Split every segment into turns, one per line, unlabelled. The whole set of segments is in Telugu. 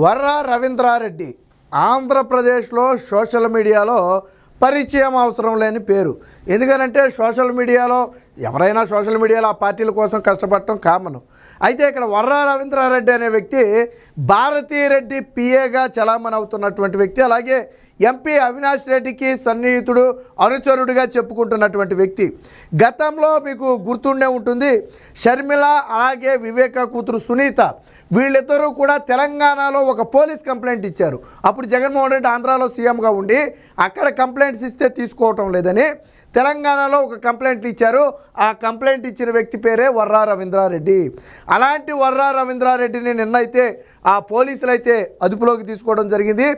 వర్రా రవీంద్రారెడ్డి ఆంధ్రప్రదేశ్లో సోషల్ మీడియాలో పరిచయం అవసరం లేని పేరు. ఎందుకనంటే సోషల్ మీడియాలో ఎవరైనా సోషల్ మీడియాలో ఆ పార్టీల కోసం కష్టపడటం కామన్. అయితే ఇక్కడ వర్రా రవీంద్రారెడ్డి అనే వ్యక్తి భారతీరెడ్డి పిఏగా చలామణి అవుతున్నటువంటి వ్యక్తి. అలాగే ఎంపీ అవినాష్ రెడ్డికి సన్నిహితుడు అనుచరుడిగా చెప్పుకుంటున్నటువంటి వ్యక్తి. గతంలో మీకు గుర్తుండే ఉంటుంది షర్మిల అలాగే వివేక కూతురు సునీత వీళ్ళిద్దరూ కూడా తెలంగాణలో ఒక పోలీస్ కంప్లైంట్ ఇచ్చారు. అప్పుడు జగన్మోహన్ రెడ్డి ఆంధ్రాలో సీఎంగా ఉండి అక్కడ కంప్లైంట్స్ ఇస్తే తీసుకోవటం లేదని తెలంగాణలో ఒక కంప్లైంట్ ఇచ్చారు. ఆ కంప్లైంట్ ఇచ్చిన వ్యక్తి పేరే వర్రా రవీంద్రారెడ్డి. అలాంటి వర్రా రవీంద్రారెడ్డిని నిన్నైతే ఆ పోలీసులు అయితే అదుపులోకి తీసుకోవడం జరిగింది.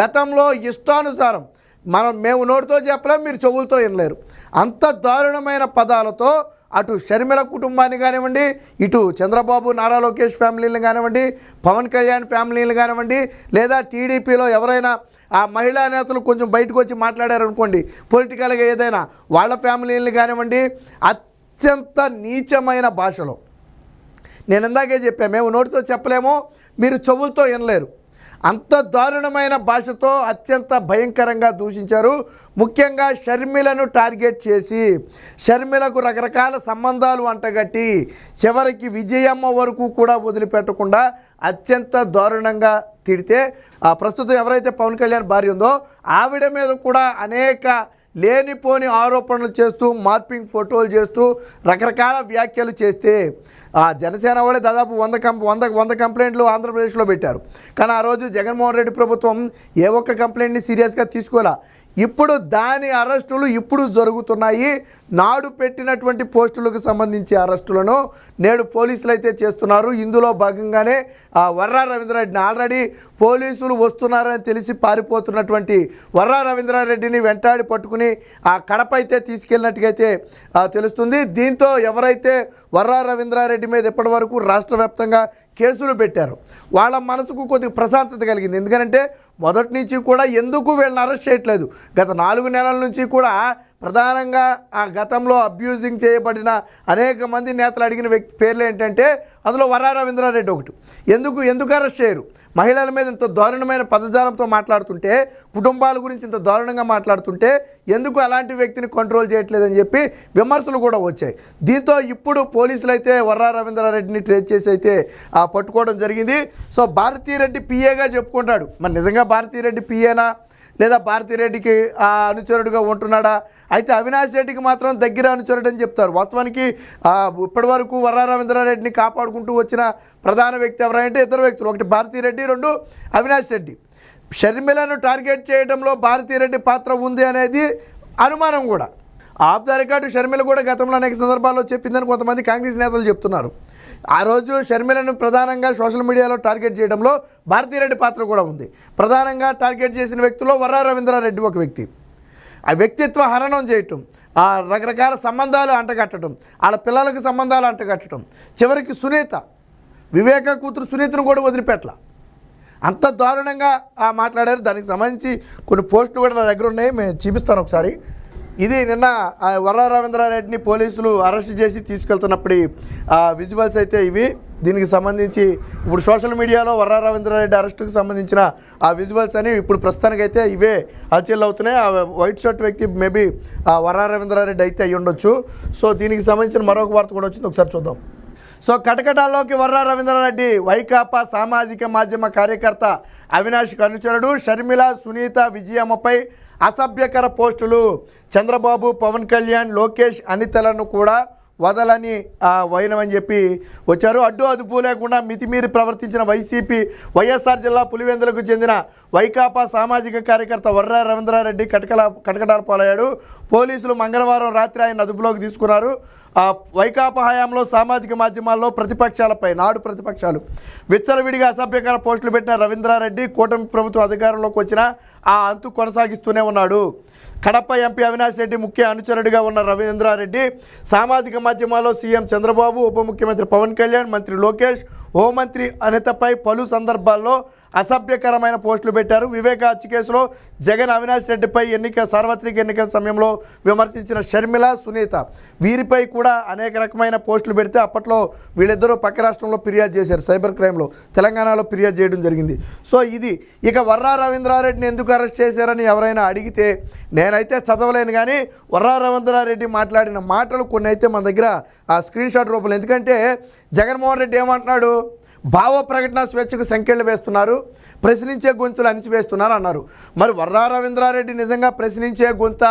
గతంలో ఇష్టానుసారం మనం మేము నోటితో చెప్పలేం మీరు చెవులతో వినలేరు. అంత దారుణమైన పదాలతో అటు షర్మిల కుటుంబాన్ని కానివ్వండి ఇటు చంద్రబాబు నారా లోకేష్ ఫ్యామిలీని కానివ్వండి పవన్ కళ్యాణ్ ఫ్యామిలీని కానివ్వండి లేదా టీడీపీలో ఎవరైనా ఆ మహిళా నేతలు కొంచెం బయటకు వచ్చి మాట్లాడారనుకోండి పొలిటికల్గా ఏదైనా వాళ్ళ ఫ్యామిలీని కానివ్వండి అత్యంత నీచమైన భాషలో. నేను ఇందాకే చెప్పాను మేము నోటితో చెప్పలేము మీరు చెవులతో వినలేరు. అంత దారుణమైన భాషతో అత్యంత భయంకరంగా దూషించారు. ముఖ్యంగా షర్మిలను టార్గెట్ చేసి షర్మిలకు రకరకాల సంబంధాలు అంటగట్టి చివరికి విజయమ్మ వరకు కూడా వదిలిపెట్టకుండా అత్యంత దారుణంగా తిడితే ఆ ప్రస్తుతం ఎవరైతే పవన్ కళ్యాణ్ భార్య ఉందో ఆవిడ మీద కూడా అనేక లేనిపోని ఆరోపణలు చేస్తూ మార్పింగ్ ఫోటోలు చేస్తూ రకరకాల వ్యాఖ్యలు చేస్తే ఆ జనసేన వాళ్ళే దాదాపు వంద కంప్ వంద వంద కంప్లైంట్లు ఆంధ్రప్రదేశ్లో పెట్టారు. కానీ ఆ రోజు జగన్మోహన్ రెడ్డి ప్రభుత్వం ఏ ఒక్క కంప్లైంట్ని సీరియస్గా తీసుకోలే. ఇప్పుడు దాని అరెస్టులు ఇప్పుడు జరుగుతున్నాయి. నాడు పెట్టినటువంటి పోస్టులకు సంబంధించి అరెస్టులను నేడు పోలీసులు అయితే చేస్తున్నారు. ఇందులో భాగంగానే ఆ వర్రా రవీంద్రారెడ్డిని ఆల్రెడీ పోలీసులు వస్తున్నారని తెలిసి పారిపోతున్నటువంటి వర్రా రవీంద్రారెడ్డిని వెంటాడి పట్టుకుని ఆ కడప అయితే తీసుకెళ్ళినట్టుగైతే తెలుస్తుంది. దీంతో ఎవరైతే వర్రా రవీంద్రారెడ్డి మీద ఇప్పటి వరకు రాష్ట్ర వ్యాప్తంగా కేసులు పెట్టారు వాళ్ళ మనసుకు కొద్దిగా ప్రశాంతత కలిగింది. ఎందుకంటే మొదటి నుంచి కూడా ఎందుకు వీళ్ళని అరెస్ట్ చేయట్లేదు? గత నాలుగు నెలల నుంచి కూడా ప్రధానంగా ఆ గతంలో అబ్యూజింగ్ చేయబడిన అనేక మంది నేతలు అడిగిన వ్యక్తి పేర్లు ఏంటంటే అందులో వరా రవీంద్రారెడ్డి ఒకటి. ఎందుకు ఎందుకు అరెస్ట్ చేయరు? మహిళల మీద ఇంత దారుణమైన పదజాలంతో మాట్లాడుతుంటే కుటుంబాల గురించి ఇంత దారుణంగా మాట్లాడుతుంటే ఎందుకు అలాంటి వ్యక్తిని కంట్రోల్ చేయట్లేదని చెప్పి విమర్శలు కూడా వచ్చాయి. దీంతో ఇప్పుడు పోలీసులు అయితే వర్రా రవీంద్రారెడ్డిని ట్రేస్ చేసి అయితే ఆ, పట్టుకోవడం జరిగింది. సో భారతీరెడ్డి పిఏగా చెప్పుకుంటాడు. మరి నిజంగా భారతీరెడ్డి పిఏనా లేదా భారతిరెడ్డికి ఆ అనుచరుడుగా ఉంటున్నాడా? అయితే అవినాష్ రెడ్డికి మాత్రం దగ్గర అనుచరుడు అని చెప్తారు. వాస్తవానికి ఇప్పటి వరకు వర్రా రవీంద్రారెడ్డిని కాపాడుకుంటూ వచ్చిన ప్రధాన వ్యక్తి ఎవరంటే ఇద్దరు వ్యక్తులు. ఒకటి భారతీరెడ్డి రెండు అవినాష్ రెడ్డి. షర్మిలను టార్గెట్ చేయడంలో భారతీరెడ్డి పాత్ర ఉంది అనేది అనుమానం కూడా. ఆఫ్ ద రికార్డు షర్మిల కూడా గతంలో అనేక సందర్భాల్లో చెప్పిందని కొంతమంది కాంగ్రెస్ నేతలు చెప్తున్నారు. ఆ రోజు షర్మిలను ప్రధానంగా సోషల్ మీడియాలో టార్గెట్ చేయడంలో భారతీరెడ్డి పాత్ర కూడా ఉంది. ప్రధానంగా టార్గెట్ చేసిన వ్యక్తుల్లో వర్రా రవీంద్రారెడ్డి ఒక వ్యక్తి. ఆ వ్యక్తిత్వ హననం చేయటం ఆ రకరకాల సంబంధాలు అంటగట్టడం వాళ్ళ పిల్లలకు సంబంధాలు అంటగట్టడం చివరికి సునీత వివేక కూతురు సునీతను కూడా వదిలిపెట్ల. అంత దారుణంగా ఆ మాట్లాడారు. దానికి సంబంధించి కొన్ని పోస్టులు కూడా నా దగ్గర ఉన్నాయి. మేము చూపిస్తాను ఒకసారి. ఇది నిన్న ఆ రవీంద్రారెడ్డిని పోలీసులు అరెస్ట్ చేసి తీసుకెళ్తున్నప్పుడు ఆ విజువల్స్ అయితే ఇవి. దీనికి సంబంధించి ఇప్పుడు సోషల్ మీడియాలో వర్రా రవీంద్రారెడ్డి అరెస్టుకు సంబంధించిన ఆ విజువల్స్ అని ఇప్పుడు ప్రస్తుతానికైతే ఇవే హల్చల్ అవుతున్నాయి ఆ వైట్ షర్ట్ వ్యక్తి మేబీ ఆ వర్రా రవీంద్రారెడ్డి అయితే అయ్యి ఉండొచ్చు సో దీనికి సంబంధించిన మరొక వార్త కూడా వచ్చింది. ఒకసారి చూద్దాం. సో కటకటాల్లోకి వర్రా రవీంద్రారెడ్డి వైకాపా సామాజిక మాధ్యమ కార్యకర్త అవినాష్ అనుచరుడు షర్మిల సునీత విజయమ్మపై అసభ్యకర పోస్టులు. చంద్రబాబు పవన్ కళ్యాణ్ లోకేష్ అనితలను కూడా వదలని ఆ, వైనమని చెప్పి వచ్చారు. అడ్డు అదుపు లేకుండా మితిమీరి ప్రవర్తించిన వైసీపీ వైఎస్ఆర్ జిల్లా పులివెందులకు చెందిన వైకాపా సామాజిక కార్యకర్త వర్రా రవీంద్రారెడ్డి కటకల కటకటాల పాలయ్యాడు. పోలీసులు మంగళవారం రాత్రి ఆయన అదుపులోకి తీసుకున్నారు. వైకాపా హయాంలో సామాజిక మాధ్యమాల్లో ప్రతిపక్షాలపై నాడు ప్రతిపక్షాలు. విచ్చలవిడిగా అసభ్యకర పోస్టులు పెట్టిన రవీంద్రారెడ్డి కూటమి ప్రభుత్వం అధికారంలోకి వచ్చిన ఆ అంతు కొనసాగిస్తూనే ఉన్నాడు. కడప ఎంపీ అవినాష్ రెడ్డి ముఖ్య అనుచరుడిగా ఉన్న రవీంద్రారెడ్డి సామాజిక మాధ్యమాల్లో సీఎం చంద్రబాబు ఉప ముఖ్యమంత్రి పవన్ కళ్యాణ్ మంత్రి లోకేష్ హోంమంత్రి అనితపై పలు సందర్భాల్లో అసభ్యకరమైన పోస్టులు పెట్టారు. వివేక హత్య కేసులో జగన్ అవినాష్ రెడ్డిపై ఎన్నిక సార్వత్రిక ఎన్నికల సమయంలో విమర్శించిన షర్మిల సునీత వీరిపై కూడా అనేక రకమైన పోస్టులు పెడితే అప్పట్లో వీళ్ళిద్దరూ పక్క రాష్ట్రంలో ఫిర్యాదు చేశారు. సైబర్ క్రైమ్లో తెలంగాణలో ఫిర్యాదు చేయడం జరిగింది. సో ఇది ఇక వర్రా రవీంద్రారెడ్డిని ఎందుకు అరెస్ట్ చేశారని ఎవరైనా అడిగితే నేనైతే చదవలేను కానీ వర్రా రవీంద్రారెడ్డి మాట్లాడిన మాటలు కొన్ని అయితే మన దగ్గర ఆ స్క్రీన్ షాట్ రూపంలో. ఎందుకంటే జగన్మోహన్ రెడ్డి ఏమంటున్నాడు? భావ ప్రకటన స్వేచ్ఛకు సంఖ్యలు వేస్తున్నారు ప్రశ్నించే గొంతులు అణిచివేస్తున్నారు అన్నారు. మరి వర్రా రవీంద్రారెడ్డి నిజంగా ప్రశ్నించే గొంత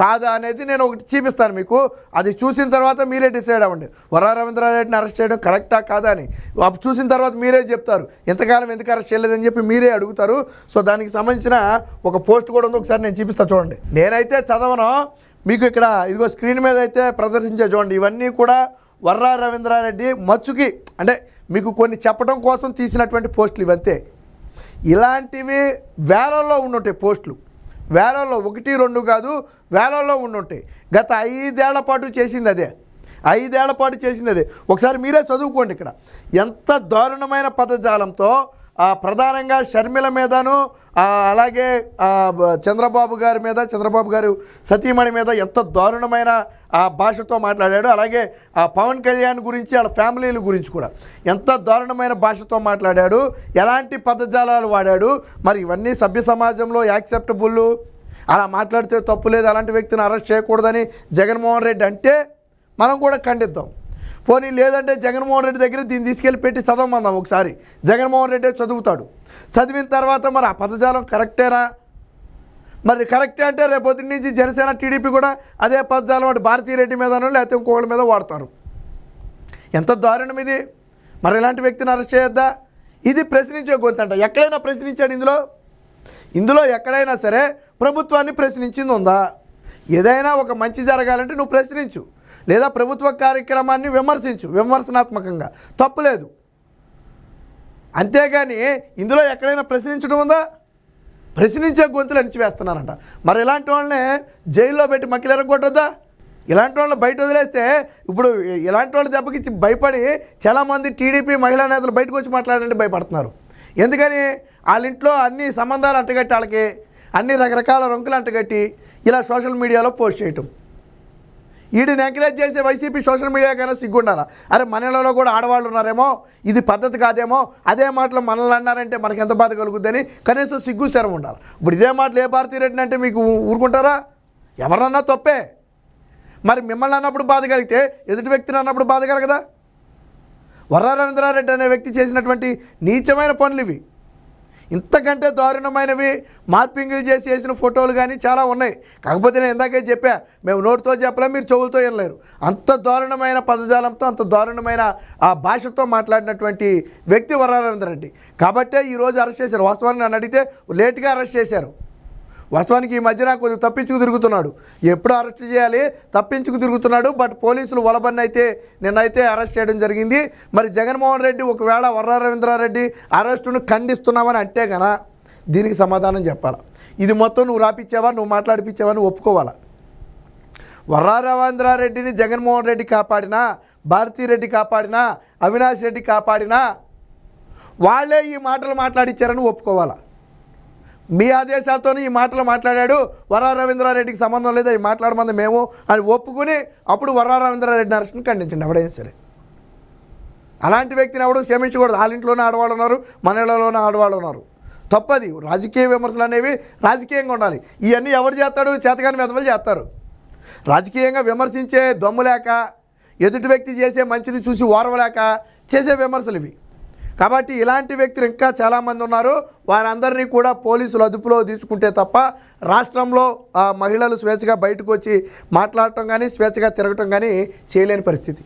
కాదా అనేది నేను ఒకటి చూపిస్తాను మీకు. అది చూసిన తర్వాత మీరే డిసైడ్ అవ్వండి. వర్రా రవీంద్రారెడ్డిని అరెస్ట్ చేయడం కరెక్టా కాదా అని. అప్పుడు చూసిన తర్వాత మీరే చెప్తారు. ఎంతకాలం ఎందుకు అరెస్ట్ చేయలేదని చెప్పి మీరే అడుగుతారు. సో దానికి సంబంధించిన ఒక పోస్ట్ కూడా ఉంది. ఒకసారి నేను చూపిస్తాను చూడండి. నేనైతే చదవను. మీకు ఇక్కడ ఇదిగో స్క్రీన్ మీద అయితే ప్రదర్శించే చూడండి. ఇవన్నీ కూడా వర్రా రవీంద్రారెడ్డి మచ్చుకి అంటే మీకు కొన్ని చెప్పడం కోసం తీసినటువంటి పోస్టులు ఇవంతే. ఇలాంటివి వేలల్లో ఉండుంటాయి పోస్టులు. వేలల్లో ఒకటి రెండు కాదు వేలల్లో ఉండుంటాయి. గత ఐదేళ్ళ పాటు చేసింది అదే. ఐదేళ్ళ పాటు చేసింది అదే. ఒకసారి మీరే చదువుకోండి ఇక్కడ. ఎంత దారుణమైన పదజాలంతో ప్రధానంగా షర్మిల మీదను అలాగే చంద్రబాబు గారి మీద చంద్రబాబు గారు సతీమణి మీద ఎంత దారుణమైన ఆ భాషతో మాట్లాడాడు. అలాగే ఆ పవన్ కళ్యాణ్ గురించి వాళ్ళ ఫ్యామిలీల గురించి కూడా ఎంత దారుణమైన భాషతో మాట్లాడాడు. ఎలాంటి పదజాలాలు వాడాడు. మరి ఇవన్నీ సభ్య సమాజంలో యాక్సెప్టబుల్ అలా మాట్లాడితే తప్పు లేదు. అలాంటి వ్యక్తిని అరెస్ట్ చేయకూడదని జగన్మోహన్ రెడ్డి అంటే మనం కూడా ఖండిద్దాం. పోనీ లేదంటే జగన్మోహన్ రెడ్డి దగ్గర దీన్ని తీసుకెళ్ళి పెట్టి చదవమందాం ఒకసారి. జగన్మోహన్ రెడ్డి చదువుతాడు. చదివిన తర్వాత మరి ఆ పదజాలం కరెక్టేనా? మరి కరెక్టే అంటే రేపొద్దు నుంచి జనసేన టీడీపీ కూడా అదే పదజాలం అంటే భారతీయ రెడ్డి మీదనో లేకపోతే ఇంకోళ్ళ మీద వాడతారు. ఎంత దారుణం ఇది. మరి ఇలాంటి వ్యక్తిని అరెస్ట్ చేయొద్దా? ఇది ప్రశ్నించే గొంతంట. ఎక్కడైనా ప్రశ్నించాడు ఇందులో? ఇందులో ఎక్కడైనా సరే ప్రభుత్వాన్ని ప్రశ్నించింది ఉందా? ఏదైనా ఒక మంచి జరగాలంటే నువ్వు ప్రశ్నించు. లేదా ప్రభుత్వ కార్యక్రమాన్ని విమర్శించు విమర్శనాత్మకంగా. తప్పులేదు అంతేగాని ఇందులో ఎక్కడైనా ప్రశ్నించడం ఉందా? ప్రశ్నించే గొంతులు అణిచివేస్తున్నారంట. మరి ఇలాంటి వాళ్ళని జైల్లో పెట్టి మక్కిలు ఎరగొట్టొద్దా? ఇలాంటి వాళ్ళని బయట వదిలేస్తే ఇప్పుడు ఇలాంటి వాళ్ళు దెబ్బకిచ్చి భయపడి చాలామంది టీడీపీ మహిళా నేతలు బయటకు వచ్చి మాట్లాడాలంటే భయపడుతున్నారు. ఎందుకని వాళ్ళ ఇంట్లో అన్ని సంబంధాలు అంటగట్టి వాళ్ళకి అన్ని రకరకాల రంకులు అంటగట్టి ఇలా సోషల్ మీడియాలో పోస్ట్ చేయటం. వీడిని ఎంకరేజ్ చేసే వైసీపీ సోషల్ మీడియా కన్నా సిగ్గుండాలా? అరే మనలలో కూడా ఆడవాళ్ళు ఉన్నారేమో ఇది పద్ధతి కాదేమో అదే మాటలు మనల్ని అన్నారంటే మనకి ఎంత బాధ కలుగుద్దని కనీసం సిగ్గు శరం ఉండాలి. ఇప్పుడు ఇదే మాటలు ఏ భారతీయ రెడ్డి అంటే మీకు ఊరుకుంటారా? ఎవరన్నా తప్పే. మరి మిమ్మల్ని అన్నప్పుడు బాధ కలిగితే ఎదుటి వ్యక్తిని అన్నప్పుడు బాధ కలగదా? వర్రా రవీంద్రారెడ్డి అనే వ్యక్తి చేసినటువంటి నీచమైన పనులు ఇవి. ఇంతకంటే దారుణమైనవి మార్పింగ్లు చేసి వేసిన ఫోటోలు కానీ చాలా ఉన్నాయి. కాకపోతే నేను ఇందాకే చెప్పా మేము నోటితో చెప్పలేం మీరు చెవులతో వినలేరు. అంత దారుణమైన పదజాలంతో అంత దారుణమైన ఆ భాషతో మాట్లాడినటువంటి వ్యక్తి వర్రా రెడ్డి. కాబట్టే ఈరోజు అరెస్ట్ చేశారు. వాస్తవాన్ని నన్ను అడిగితే లేట్గా అరెస్ట్ చేశారు. వాస్తవానికి ఈ మధ్యన కొద్దిగా తప్పించుకు తిరుగుతున్నాడు. ఎప్పుడు అరెస్ట్ చేయాలి తప్పించుకు తిరుగుతున్నాడు బట్ పోలీసులు వలబన్ని అయితే నిన్నైతే అరెస్ట్ చేయడం జరిగింది. మరి జగన్మోహన్ రెడ్డి ఒకవేళ వర్రారవీంద్రారెడ్డి అరెస్టును ఖండిస్తున్నామని అంటే కదా దీనికి సమాధానం చెప్పాలి? ఇది మొత్తం నువ్వు రాపిచ్చావా నువ్వు మాట్లాడిపించావా నువ్వు ఒప్పుకోవాలా? వర్రా రవీంద్రారెడ్డిని జగన్మోహన్ రెడ్డి కాపాడినా భారతీరెడ్డి కాపాడినా అవినాష్ రెడ్డి కాపాడినా వాళ్ళే ఈ మాటలు మాట్లాడిచ్చారని ఒప్పుకోవాలా? మీ ఆదేశాలతోనే ఈ మాటలు మాట్లాడాడు వరా రవీంద్రారెడ్డికి సంబంధం లేదా? ఈ మాట్లాడమంది మేము అని ఒప్పుకుని అప్పుడు వరా రవీంద్రారెడ్డి అరెస్ట్ని ఖండించండి. ఎవడైనా సరే. అలాంటి వ్యక్తిని ఎవడు క్షమించకూడదు. వాళ్ళ ఇంట్లోనే ఆడవాళ్ళు ఉన్నారు మన ఇళ్ళలోనే ఆడవాళ్ళు ఉన్నారు. తప్పది. రాజకీయ విమర్శలు అనేవి రాజకీయంగా ఉండాలి. ఇవన్నీ ఎవరు చేస్తాడు? చేతగాని వెధవలు చేస్తారు. రాజకీయంగా విమర్శించే దమ్ము లేక ఎదుటి వ్యక్తి చేసే మంచిని చూసి ఓర్వలేక చేసే విమర్శలు ఇవి. కాబట్టి ఇలాంటి వ్యక్తులు ఇంకా చాలామంది ఉన్నారు. వారందరినీ కూడా పోలీసులు అదుపులో తీసుకుంటే తప్ప రాష్ట్రంలో మహిళలు స్వేచ్ఛగా బయటకు వచ్చి మాట్లాడటం కానీ స్వేచ్ఛగా తిరగటం కానీ చేయలేని పరిస్థితి.